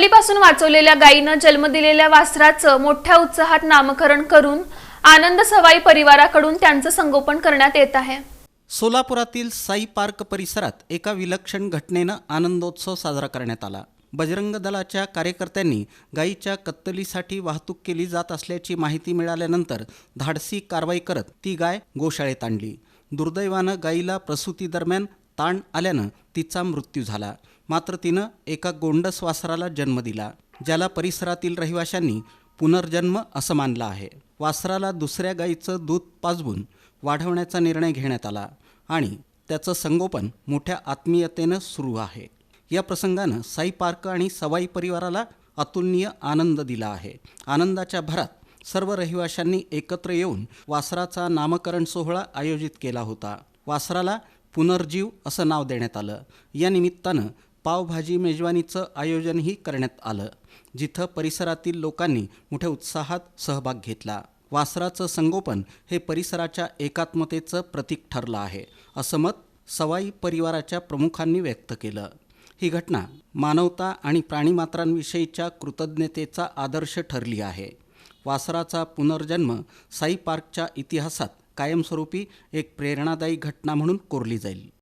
बलीपासून वाचवलेल्या गायीनं जन्म दिलेल्या वासराचं मोठ्या उत्साहात नामकरण करून आनंद सवाई परिवाराकडून त्यांचं संगोपन करण्यात येत आहे. सोलापुरातील साई पार्क परिसरात एका विलक्षण घटनेनं आनंदोत्सव साजरा करण्यात आला. बजरंग दलाच्या कार्यकर्त्यांनी गायीच्या कत्तलीसाठी वाहतूक केली जात असल्याची माहिती मिळाल्यानंतर धाडसी कारवाई करत ती गाय गोशाळेत आणली. दुर्दैवानं गायीला प्रसूतीदरम्यान ताण आल्यानं तिचा मृत्यू झाला. मात्र तिनं एका गोंडस वासराला जन्म दिला ज्याला परिसरातील रहिवाशांनी पुनर्जन्म असं मानलं आहे. वासराला दुसऱ्या गाईचं दूध पाजवून वाढवण्याचा निर्णय घेण्यात आला आणि त्याचं संगोपन मोठ्या आत्मीयतेनं सुरू आहे. या प्रसंगानं साई पार्क आणि सवाई परिवाराला अतुलनीय आनंद दिला आहे. आनंदाच्या भरात सर्व रहिवाशांनी एकत्र येऊन वासराचा नामकरण सोहळा आयोजित केला होता. वासराला पुनर्जीव असं नाव देण्यात आलं. या निमित्तानं पावभाजी मेजवानीचं आयोजनही करण्यात आलं जिथं परिसरातील लोकांनी मोठ्या उत्साहात सहभाग घेतला. वासराचं संगोपन हे परिसराच्या एकात्मतेचं प्रतीक ठरलं आहे असं मत सवाई परिवाराच्या प्रमुखांनी व्यक्त केलं. ही घटना मानवता आणि प्राणीमात्रांविषयीच्या कृतज्ञतेचा आदर्श ठरली आहे. वासराचा पुनर्जन्म साई पार्कच्या इतिहासात कायमस्वरूपी एक प्रेरणादायी घटना म्हणून कोरली जाईल.